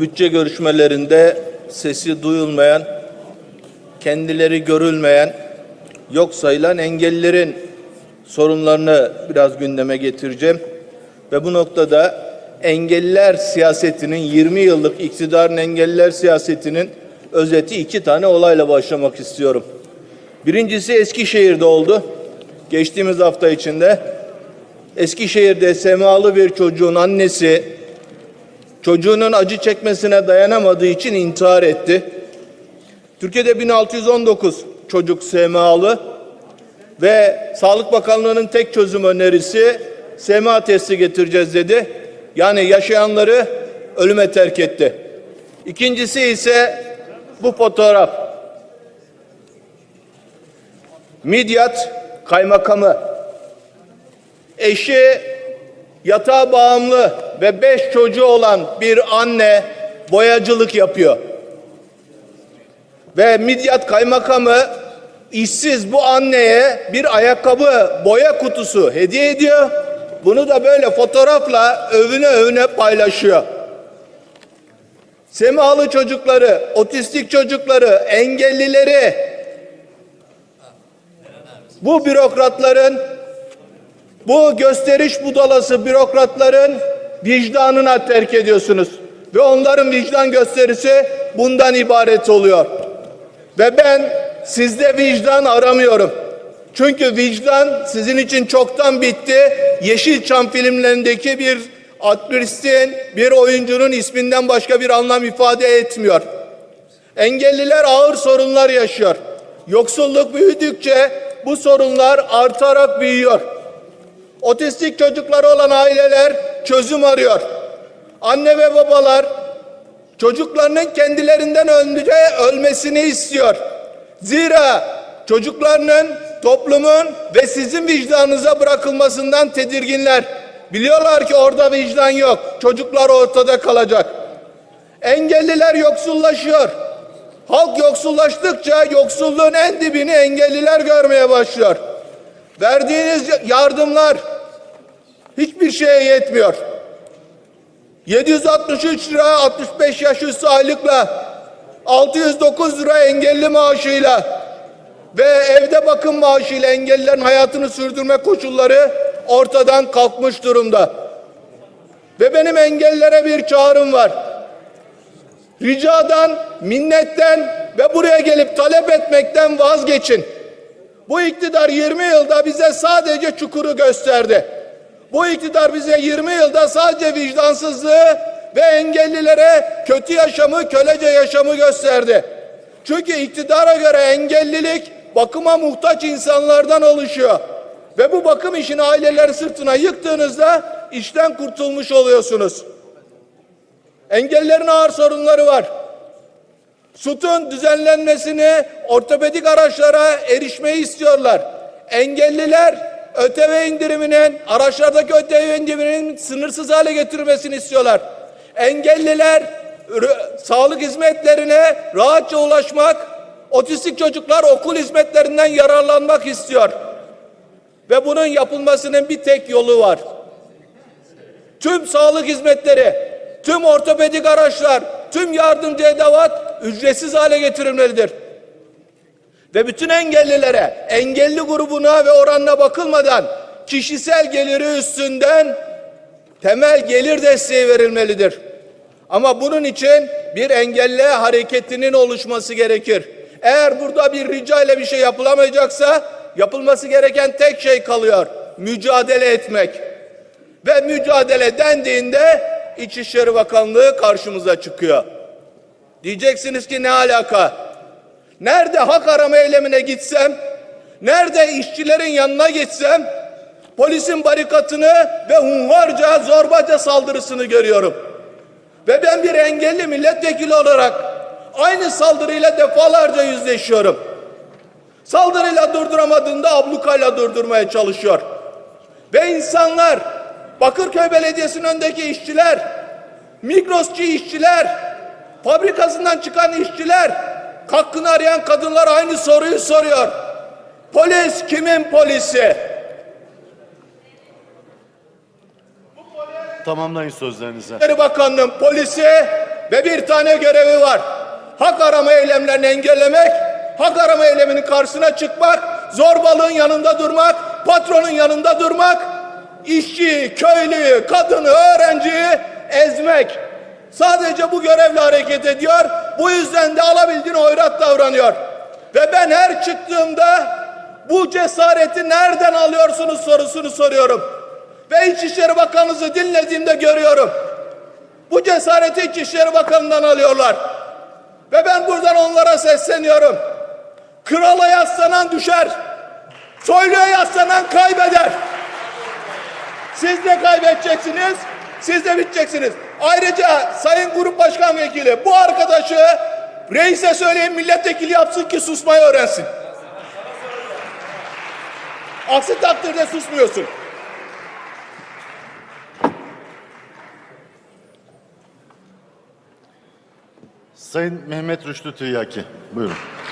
bütçe görüşmelerinde sesi duyulmayan, kendileri görülmeyen, yok sayılan engellilerin sorunlarını biraz gündeme getireceğim. Ve bu noktada engelliler siyasetinin 20 yıllık iktidarın engelliler siyasetinin özeti iki tane olayla başlamak istiyorum. Birincisi Eskişehir'de oldu. Geçtiğimiz hafta içinde Eskişehir'de semalı bir çocuğun annesi çocuğunun acı çekmesine dayanamadığı için intihar etti. Türkiye'de 1619 çocuk semalı ve Sağlık Bakanlığı'nın tek çözüm önerisi SMA testi getireceğiz dedi. Yani yaşayanları ölüme terk etti. İkincisi ise bu fotoğraf. Midyat kaymakamı eşi yatağa bağımlı ve beş çocuğu olan bir anne boyacılık yapıyor. Ve Midyat kaymakamı işsiz bu anneye bir ayakkabı boya kutusu hediye ediyor. Bunu da böyle fotoğrafla övüne övüne paylaşıyor. Semalı çocukları, otistik çocukları, engellileri bu bürokratların bu gösteriş budalası bürokratların vicdanına terk ediyorsunuz. Ve onların vicdan gösterisi bundan ibaret oluyor. Ve ben sizde vicdan aramıyorum. Çünkü vicdan sizin için çoktan bitti. Yeşilçam filmlerindeki bir aktristin, bir oyuncunun isminden başka bir anlam ifade etmiyor. Engelliler ağır sorunlar yaşıyor. Yoksulluk büyüdükçe bu sorunlar artarak büyüyor. Otistik çocukları olan aileler çözüm arıyor. Anne ve babalar çocuklarının kendilerinden önce ölmesini istiyor. Zira çocuklarının toplumun ve sizin vicdanınıza bırakılmasından tedirginler. Biliyorlar ki orada vicdan yok. Çocuklar ortada kalacak. Engelliler yoksullaşıyor. Halk yoksullaştıkça yoksulluğun en dibini engelliler görmeye başlıyor. Verdiğiniz yardımlar hiçbir şeye yetmiyor. 763 lira 65 yaş üstü aylıkla 609 lira engelli maaşıyla ve evde bakım maaşıyla engellilerin hayatını sürdürme koşulları ortadan kalkmış durumda. Ve benim engellilere bir çağrım var. Ricadan, minnetten ve buraya gelip talep etmekten vazgeçin. Bu iktidar 20 yılda bize sadece çukuru gösterdi. Bu iktidar bize 20 yılda sadece vicdansızlığı ve engellilere kötü yaşamı, kölece yaşamı gösterdi. Çünkü iktidara göre engellilik bakıma muhtaç insanlardan oluşuyor. Ve bu bakım işini aileler sırtına yıktığınızda işten kurtulmuş oluyorsunuz. Engellerin ağır sorunları var. SUT'un düzenlenmesini, ortopedik araçlara erişmeyi istiyorlar. Engelliler ÖTV indiriminin, araçlardaki ÖTV indiriminin sınırsız hale getirmesini istiyorlar. Engelliler sağlık hizmetlerine rahatça ulaşmak, otistik çocuklar okul hizmetlerinden yararlanmak istiyor. Ve bunun yapılmasının bir tek yolu var. Tüm sağlık hizmetleri, tüm ortopedik araçlar, tüm yardımcı edevat ücretsiz hale getirilmelidir. Ve bütün engellilere, engelli grubuna ve oranına bakılmadan kişisel geliri üstünden temel gelir desteği verilmelidir. Ama bunun için bir engelli hareketinin oluşması gerekir. Eğer burada bir rica ile bir şey yapılamayacaksa yapılması gereken tek şey kalıyor. Mücadele etmek. Ve mücadele dendiğinde İçişleri Bakanlığı karşımıza çıkıyor. Diyeceksiniz ki ne alaka? Nerede hak arama eylemine gitsem, nerede işçilerin yanına gitsem, polisin barikatını ve hunharca, zorbaca saldırısını görüyorum. Ve ben bir engelli milletvekili olarak aynı saldırıyla defalarca yüzleşiyorum. Saldırıyla durduramadığında ablukayla durdurmaya çalışıyor. Ve insanlar, Bakırköy Belediyesi'nin önündeki işçiler, Migrosçu işçiler, fabrikasından çıkan işçiler, hakkını arayan kadınlar aynı soruyu soruyor. Polis kimin polisi? Tamamlayın sözlerinizi. İçişleri Bakanlığı'nın polisi ve bir tane görevi var. Hak arama eylemlerini engellemek, hak arama eyleminin karşısına çıkmak, zorbalığın yanında durmak, patronun yanında durmak, işçiyi, köylüyü, kadını, öğrenciyi ezmek. Sadece bu görevle hareket ediyor. Bu yüzden de alabildiğine hoyrat davranıyor. Ve ben her çıktığımda bu cesareti nereden alıyorsunuz sorusunu soruyorum. Ve İçişleri Bakanınızı dinlediğimde görüyorum. Bu cesareti İçişleri Bakanı'ndan alıyorlar. Ve ben buradan onlara sesleniyorum. Krala yaslanan düşer. Soyluya yaslanan kaybeder. Siz de kaybedeceksiniz. Siz de biteceksiniz. Ayrıca Sayın Grup Başkan Vekili bu arkadaşı reise söyleyin milletvekili yapsın ki susmayı öğrensin. Aksi takdirde susmuyorsun. Sayın Mehmet Rüştü Tiryaki. Buyurun.